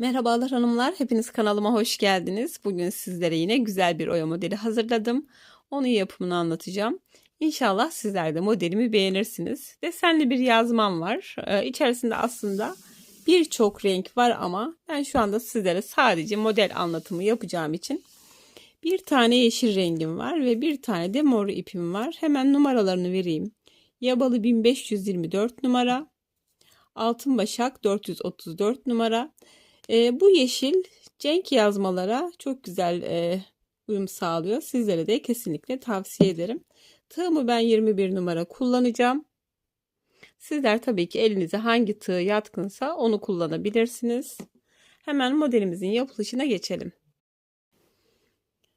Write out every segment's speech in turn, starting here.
Merhabalar hanımlar, hepiniz kanalıma hoş geldiniz. Bugün sizlere yine güzel bir oya modeli hazırladım. Onun yapımını anlatacağım. İnşallah sizler de modelimi beğenirsiniz. Desenli bir yazmam var. Ee, içerisinde aslında birçok renk var ama ben şu anda sizlere sadece model anlatımı yapacağım için bir tane yeşil rengim var ve bir tane de mor ipim var. Hemen numaralarını vereyim. Yabalı 1524 numara, Altın Başak 434 numara. E, bu yeşil cenk yazmalara çok güzel e, uyum sağlıyor. Sizlere de kesinlikle tavsiye ederim. Tığımı ben 21 numara kullanacağım. Sizler tabii ki elinize hangi tığ yatkınsa onu kullanabilirsiniz. Hemen modelimizin yapılışına geçelim.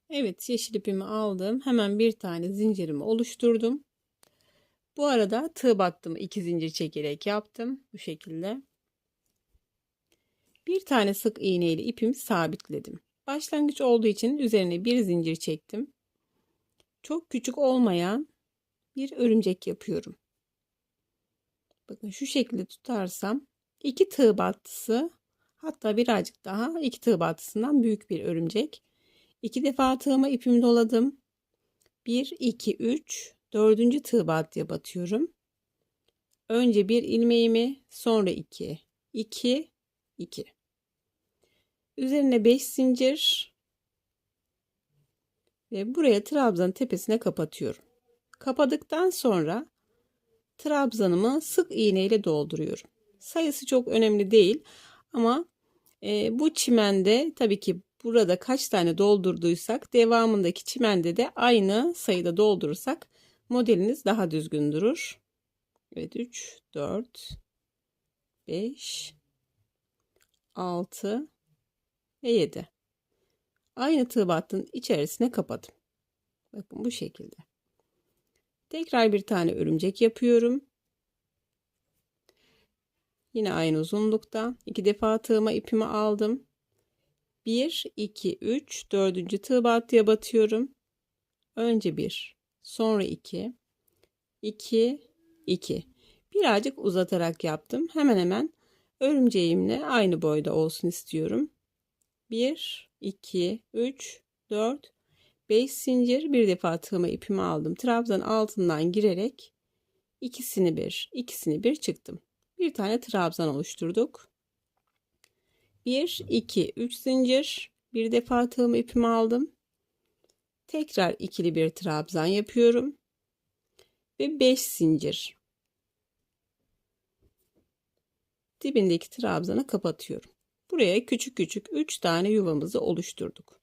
Evet yeşil ipimi aldım. Hemen bir tane zincirimi oluşturdum. Bu arada tığ battımı iki zincir çekerek yaptım. Bu şekilde. Bir tane sık iğne ile ipimi sabitledim. Başlangıç olduğu için üzerine bir zincir çektim. Çok küçük olmayan bir örümcek yapıyorum. Bakın şu şekilde tutarsam iki tığ battısı hatta birazcık daha iki tığ battısından büyük bir örümcek. İki defa tığıma ipimi doladım. 1, 2, 3, dördüncü tığ battıya batıyorum. Önce bir ilmeğimi sonra 2, 2, 2. Üzerine 5 zincir ve buraya trabzanın tepesine kapatıyorum. Kapadıktan sonra trabzanımı sık iğne ile dolduruyorum. Sayısı çok önemli değil ama e, bu çimende tabii ki burada kaç tane doldurduysak devamındaki çimende de aynı sayıda doldurursak modeliniz daha düzgün durur. Evet 3, 4, 5, 6 ve 7. Aynı tığ battının içerisine kapadım. Bakın bu şekilde. Tekrar bir tane örümcek yapıyorum. Yine aynı uzunlukta. iki defa tığıma ipimi aldım. 1, 2, 3, 4. tığ battıya batıyorum. Önce 1, sonra 2, 2, 2. Birazcık uzatarak yaptım. Hemen hemen örümceğimle aynı boyda olsun istiyorum. 1, 2, 3, 4, 5 zincir bir defa tığıma ipimi aldım. Trabzan altından girerek ikisini bir, ikisini bir çıktım. Bir tane trabzan oluşturduk. 1, 2, 3 zincir bir defa tığıma ipimi aldım. Tekrar ikili bir trabzan yapıyorum. Ve 5 zincir. Dibindeki trabzanı kapatıyorum. Buraya küçük küçük 3 tane yuvamızı oluşturduk.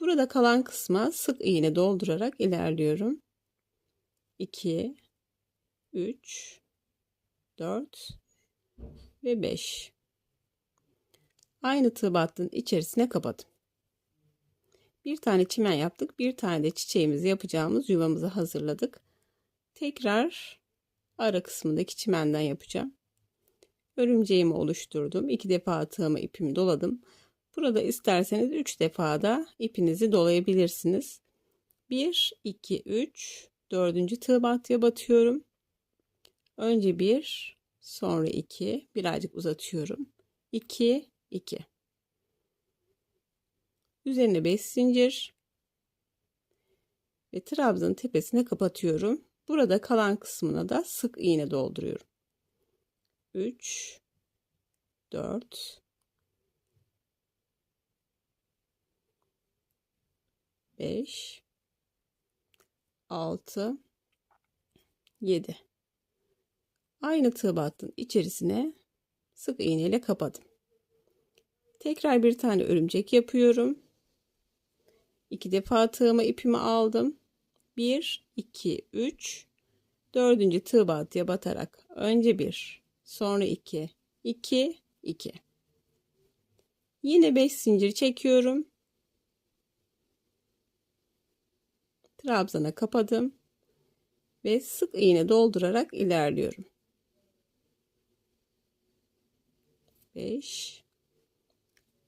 Burada kalan kısma sık iğne doldurarak ilerliyorum. 2 3 4 ve 5 Aynı tığ battığın içerisine kapadım. Bir tane çimen yaptık. Bir tane de çiçeğimizi yapacağımız yuvamızı hazırladık. Tekrar ara kısmındaki çimenden yapacağım örümceğimi oluşturdum. İki defa tığıma ipimi doladım. Burada isterseniz üç defa da ipinizi dolayabilirsiniz. 1, 2, 3, dördüncü tığ battıya batıyorum. Önce 1, sonra 2, birazcık uzatıyorum. 2, 2. Üzerine 5 zincir ve trabzanın tepesine kapatıyorum. Burada kalan kısmına da sık iğne dolduruyorum. 3 4 5 6 7 Aynı tığ battın içerisine sık iğne ile kapadım. Tekrar bir tane örümcek yapıyorum. İki defa tığıma ipimi aldım. 1 2 3 dördüncü tığ battıya batarak önce bir sonra 2 2 2 yine 5 zincir çekiyorum. Trabzana kapadım ve sık iğne doldurarak ilerliyorum. 5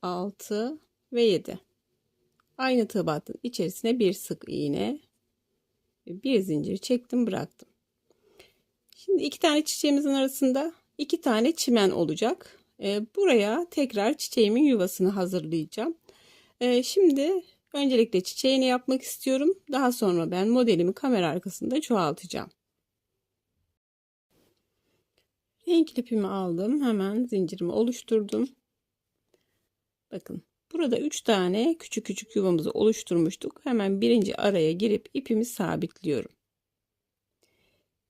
6 ve 7 aynı tıbatın içerisine bir sık iğne bir zincir çektim bıraktım. Şimdi iki tane çiçeğimizin arasında iki tane çimen olacak. E, buraya tekrar çiçeğimin yuvasını hazırlayacağım. E, şimdi öncelikle çiçeğini yapmak istiyorum. Daha sonra ben modelimi kamera arkasında çoğaltacağım. Renk ipimi aldım. Hemen zincirimi oluşturdum. Bakın burada 3 tane küçük küçük yuvamızı oluşturmuştuk. Hemen birinci araya girip ipimi sabitliyorum.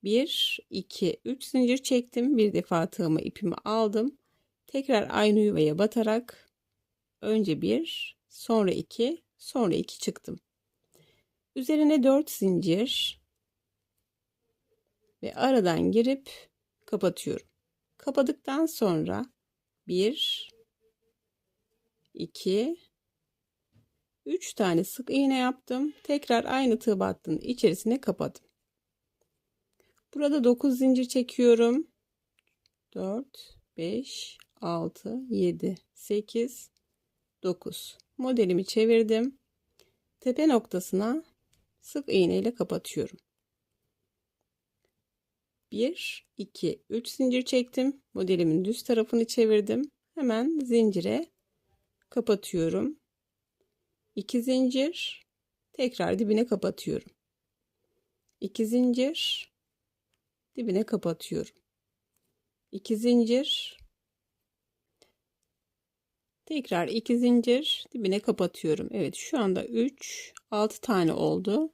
1, 2, 3 zincir çektim. Bir defa tığımı ipimi aldım. Tekrar aynı yuvaya batarak önce 1, sonra 2, sonra 2 çıktım. Üzerine 4 zincir ve aradan girip kapatıyorum. Kapadıktan sonra 1 2 3 tane sık iğne yaptım. Tekrar aynı tığ battının içerisine kapadım. Burada 9 zincir çekiyorum. 4 5 6 7 8 9 modelimi çevirdim. Tepe noktasına sık iğne ile kapatıyorum. 1 2 3 zincir çektim. Modelimin düz tarafını çevirdim. Hemen zincire kapatıyorum. 2 zincir tekrar dibine kapatıyorum. 2 zincir dibine kapatıyorum. 2 zincir. Tekrar 2 zincir. Dibine kapatıyorum. Evet şu anda 3 6 tane oldu.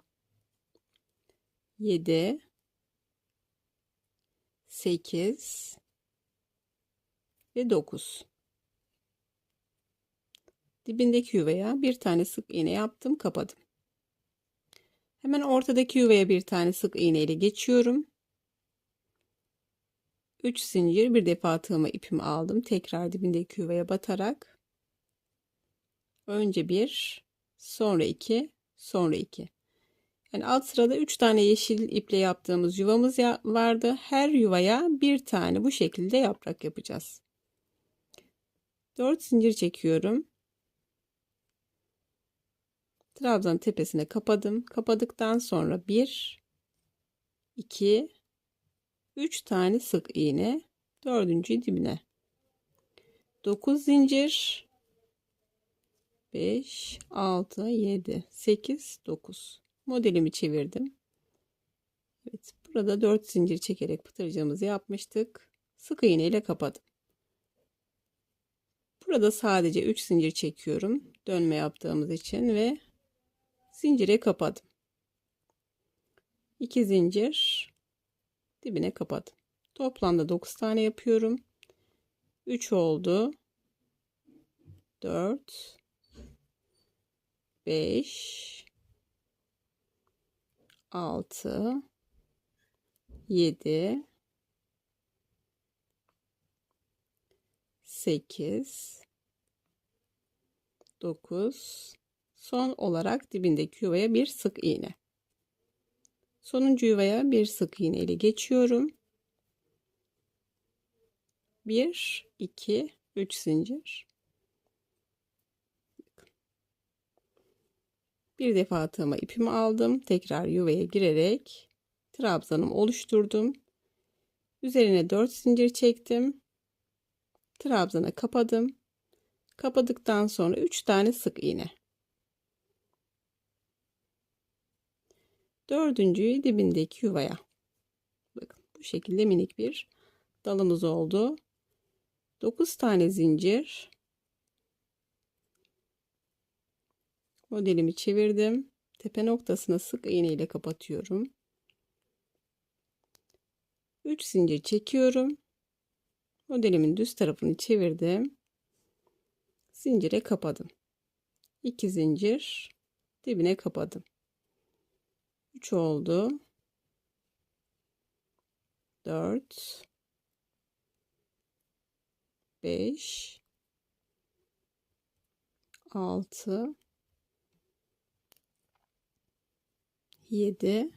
7 8 ve 9 dibindeki yuvaya bir tane sık iğne yaptım kapadım. Hemen ortadaki yuvaya bir tane sık iğne ile geçiyorum 3 zincir bir defa tığıma ipimi aldım tekrar dibindeki yuvaya batarak önce bir sonra iki sonra iki yani alt sırada 3 tane yeşil iple yaptığımız yuvamız vardı. Her yuvaya bir tane bu şekilde yaprak yapacağız. 4 zincir çekiyorum. Trabzan tepesine kapadım. Kapadıktan sonra 1 2 3 tane sık iğne, dördüncü dibine. 9 zincir 5 6 7 8 9 modelimi çevirdim. Evet, burada 4 zincir çekerek pıtırcığımızı yapmıştık. Sık iğne ile kapadım. Burada sadece 3 zincir çekiyorum. Dönme yaptığımız için ve zincire kapadım. 2 zincir dibine kapadım. Toplamda 9 tane yapıyorum. 3 oldu. 4 5 6 7 8 9 son olarak dibindeki yuvaya bir sık iğne sonuncu yuvaya bir sık iğne ile geçiyorum 1 2 3 zincir Bir defa tığıma ipimi aldım. Tekrar yuvaya girerek trabzanımı oluşturdum. Üzerine 4 zincir çektim. Trabzana kapadım. Kapadıktan sonra 3 tane sık iğne. Dördüncüyü dibindeki yuvaya. Bakın bu şekilde minik bir dalımız oldu. 9 tane zincir modelimi çevirdim. Tepe noktasına sık iğne ile kapatıyorum. 3 zincir çekiyorum. Modelimin düz tarafını çevirdim. Zincire kapadım. 2 zincir dibine kapadım. 3 oldu. 4 5 6 7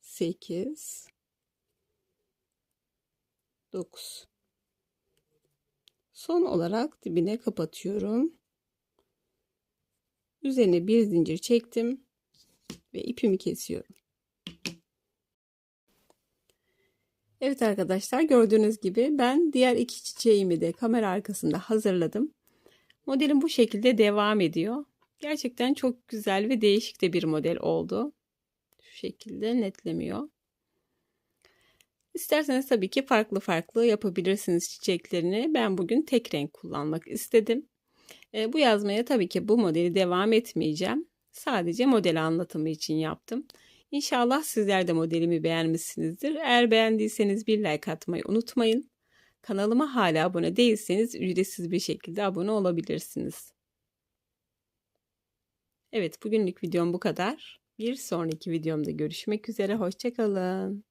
8 9 Son olarak dibine kapatıyorum. Üzerine bir zincir çektim ve ipimi kesiyorum. Evet arkadaşlar gördüğünüz gibi ben diğer iki çiçeğimi de kamera arkasında hazırladım. Modelim bu şekilde devam ediyor. Gerçekten çok güzel ve değişik de bir model oldu. Şu şekilde netlemiyor. İsterseniz tabii ki farklı farklı yapabilirsiniz çiçeklerini. Ben bugün tek renk kullanmak istedim. E, bu yazmaya tabii ki bu modeli devam etmeyeceğim. Sadece model anlatımı için yaptım. İnşallah sizler de modelimi beğenmişsinizdir. Eğer beğendiyseniz bir like atmayı unutmayın. Kanalıma hala abone değilseniz ücretsiz bir şekilde abone olabilirsiniz. Evet bugünlük videom bu kadar. Bir sonraki videomda görüşmek üzere. Hoşçakalın.